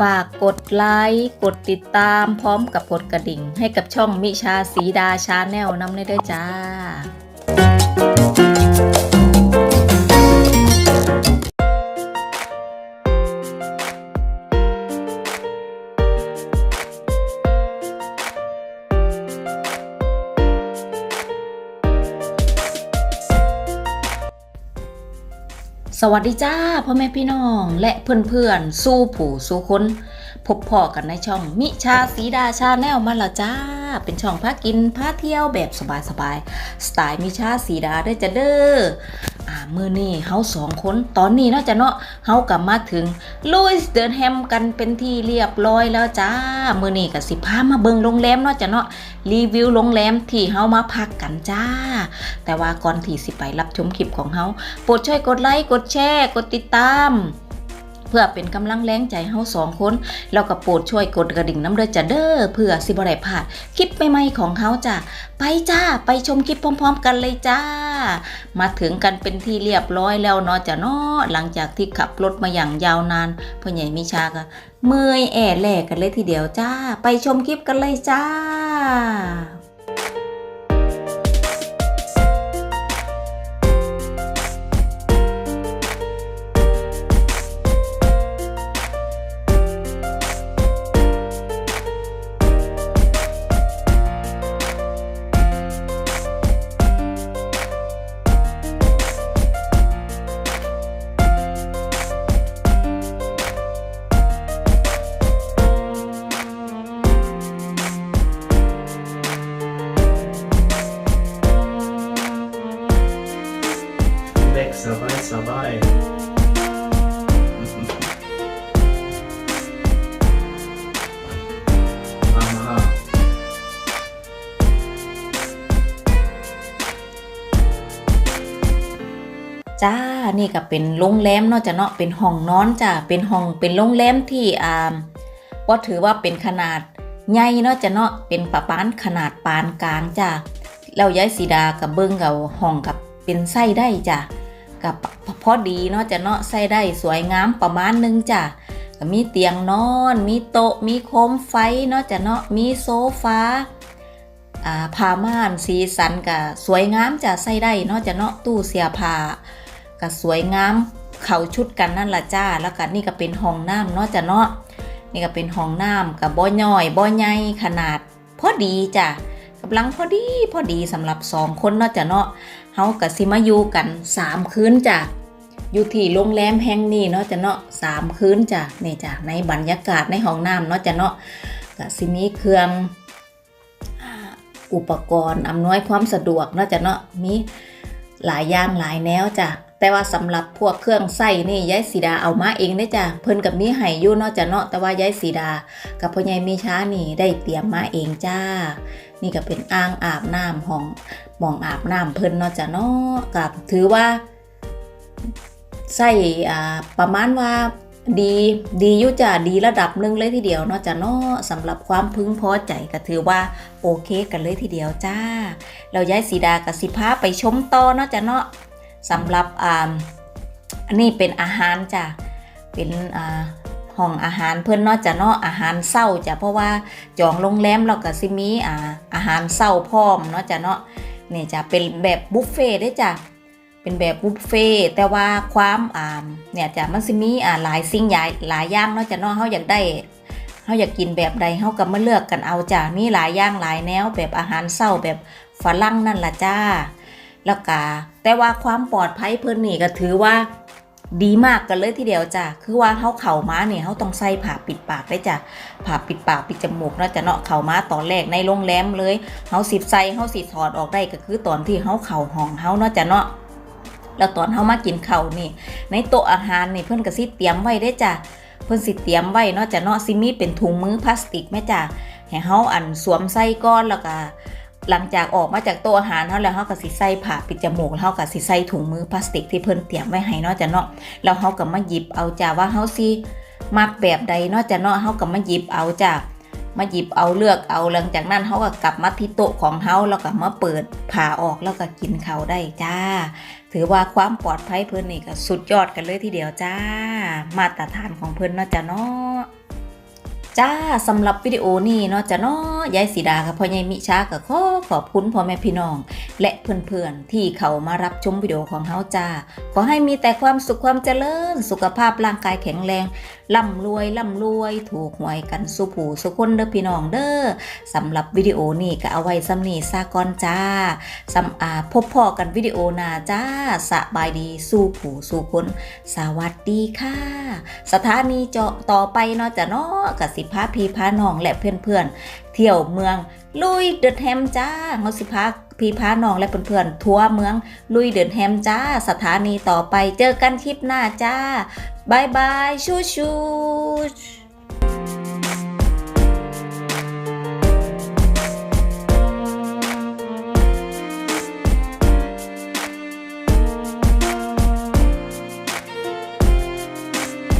ฝากกดไลค์กดติดตามพร้อมกับกดกระดิ่ง ให้กับช่องมิชาสีดาชาแนลน้ำได้ด้วยจ้า สวัสดีจ้าพ่อแม่พี่น้องและเพื่อนๆ สู้ผู้สู้คน พบพ่อกันในช่องมิชาสีดาชาแนลมาและจ้า เป็นช่องพากินพาเที่ยวแบบสบายๆสไตล์มิชาสีดาได้อจะเด้อ อ่ามือนี่เฮาสองคนตอนนี้เนาะจะเนาะเฮากลับมาถึงลุยส์เดินแฮมกันเป็นที่เรียบร้อยแล้วจ้ามือนี่กับสิพามาเบิงโรงแรมเนาะจะเนาะรีวิวโรงแรมที่เฮามาพักกันจ้า แต่ว่าก่อนที่สิไปรับชมคลิปของเฮาโปรดช่วยกดไลค์กดแชร์กดติดตาม เพื่อเป็นกำลังแรงใจเฮาสองคน แล้วก็โปรดช่วยกดกระดิ่งน้ำเด้อจ้ะเด้อเพื่อสิบ่ได้พลาดคลิปใหม่ๆของเฮาจ้ะไปจ้าไปชมคลิปพร้อม ๆ กันเลยจ้า มาถึงกันเป็นที่เรียบร้อยแล้วเนาะจ้ะเนาะหลังจากที่ขับรถมาอย่างยาวนานพ่อใหญ่มิชาก็เมื่อยแอ่แหลกกันเลยทีเดียวจ้า ไปชมคลิปกันเลยจ้า สบายจ้า นี่ก็เป็นโรงแรมเนาะจ้ะเนาะ เป็นห้องนอนจ้ะเป็นห้อง เป็นโรงแรมที่อ่าว่าถือว่าเป็นขนาดใหญ่เนาะจ้ะเนาะ เป็นประปานขนาดปานกลางจ้ะแล้วย้ายสีดากับเบิ้งกับห้องกับเป็นไส้ได้จ้ะ กับพอดีเนาะจะเนาะไส้ได้สวยงามประมาณหนึงจ้ะก็มีเตียงนอน มีโต๊ะ มีโคมไฟเนาะจะเนาะมีโซฟาอ่าผ้าม่านสีสันก็สวยงามจะใส่ได้เนาะจะเนาะตู้เสียผ้าก็สวยงามเข้าชุดกันนั่นละจ้า แล้วก็นี่ก็เป็นห้องน้ำเนาะจะเนาะนี่ก็เป็นห้องน้ำกับบ่อย่อยบ่อใหญ่ขนาด พอดีจ้ะกำลังพอดีพอดีสำหรับสองคนเนาะจะเนาะ เฮากับสิมาอยู่กันสามคืนจ้ะอยู่ที่โรงแรมแห่งนี้เนาะจ้ะเนาะสามคืนจ้ะนี่จ้ะในบรรยากาศในห้องน้ำเนาะจ้ะเนาะก็สิมีเครื่องอุปกรณ์อำนวยความสะดวกเนาะจ้ะเนาะมีหลายอย่างหลายแนวจ้ะแต่ว่าสำหรับพวกเครื่องใส้นี่ยายสีดาเอามาเองได้จ้ะเพิ่นกับมีให้ยู่เนาะจ้ะเนาะแต่ว่ายายสีดา กับพ่อใหญ่มีช้านี่ได้เตรียมมาเองจ้า นี่ก็เป็นอ่างอาบน้ำของหมองอาบน้ำเพิ่นเนาะจ้ะเนาะกับถือว่าใส่อ่าประมาณว่าดีดีอยู่จ้ะดีระดับหนึ่งเลยทีเดียวเนาะจ้ะเนาะสำหรับความพึงพอใจก็ถือว่าโอเคกันเลยทีเดียวจ้า เราย้ายสีดากับสิพาไปชมต่อเนาะจ้ะเนาะสำหรับอ่าอันนี้เป็นอาหารจ้ะเป็นอ่า ห้องอาหารเพื่อนเนาะจะเนาะอาหารเศร้าจ้ะเพราะว่าจองโรงแรมเราก็สิมีอ่าอาหารเศร้าพร้อมเนาะจ้ะเนาะนี่จ้ะเป็นแบบบุฟเฟ่ต์ได้จ้ะเป็นแบบบุฟเฟ่ต์แต่ว่าความอ่าเนี่ยจ้ะมันสิมีอ่าหลายสิ่งหลายหลายอย่างเนาะจ้ะเนาะเฮาอยากได้เขาอยากกินแบบใดเขาก็มาเลือกกันเอาจ้ามีหลายอย่างหลายแนว แบบอาหารเศร้าแบบฝรั่งนั่นละจ้าแล้วก็แต่ว่าความปลอดภัยเพิ่นนี่ก็ถือว่า ดีมากกันเลยทีเดียวจ้ะ คือว่าเขาเข่าม้าเนี่ยเขาต้องใส่ผ้าปิดปากได้จ้ะผ้าปิดปากปิดจมูกนาะจะเนาะเข่าม้าตอนแรกในโรงแรมเลยเขาสิบใส่เขาสิถอดออกได้ก็คือตอนที่เขาเข่าห้องเขาเนาะจะเนาะ แล้วตอนเขามากินเข่านี่ ในโต๊ะอาหารนี่เพิ่อนก็สิบเตรียมไว้ได้จ้ะ เพิ่อนสิเตรียมไว้เนาะจ้ะเนาะซิมีเป็นถุงมือพลาสติกแม่จ้ะ ให้เฮาอันสวมใส่ก้อนแล้วก็ หลังจากออกมาจากโต๊ะอาหารเฮาแล้วเฮาก็สิใส่ผ้าปิดจมูกแล้วเฮาก็สิใส่ถุงมือพลาสติกที่เพิ่นเตรียมไว้ให้เนาะจ้ะเนาะแล้วเฮาก็มาหยิบเอาจ้ะว่าเฮาสิมักแบบใดเนาะจ้ะเนาะเฮาก็มาหยิบเอาจ้ะมาหยิบเอาเลือกเอาหลังจากนั้นเฮาก็กลับมาที่โต๊ะของเฮาแล้วก็มาเปิดผ้าออกแล้วก็กินเขาได้จ้า ถือว่าความปลอดภัยเพิ่อนนี่ก็สุดยอดกันเลยทีเดียวจ้า มาตรฐานของเพิ่อนเนาะจ้ะเนาะจ้าสำหรับวิดีโอนี้เนาะจะเนาะ ยายสีดากับพ่อใหญ่มิชาก็ขอขอบคุณพ่อแม่พี่น้อง และเพื่อนๆ ที่เขามารับชมวิดีโอของเฮาจ้า ขอให้มีแต่ความสุขความเจริญ สุขภาพร่างกายแข็งแรงร่ำรวยร่ำรวย ถูกหวยกันสุผูสุคนเด้อพี่น้องเด้อสำหรับวิดีโอนี้ก็เอาไว้สำนีซาก่อนจ้าสำอาพบพ่อกันวิดีโอหน้าจ้าสบายดีสู้ผู้สู้คนสวัสดีค่ะ สถานีเจาะต่อไปเนาะจะเนาะกับสิพาพีพาน้องและเพื่อนๆ เที่ยวเมือง ลุยเดอะแฮมจ้าเงาสิพาพี่พาน้องและเพื่อนๆทัวร์เมือง ลุยเดอะแฮมจ้า สถานีต่อไปเจอกันคลิปหน้าจ้าบายบายชูชู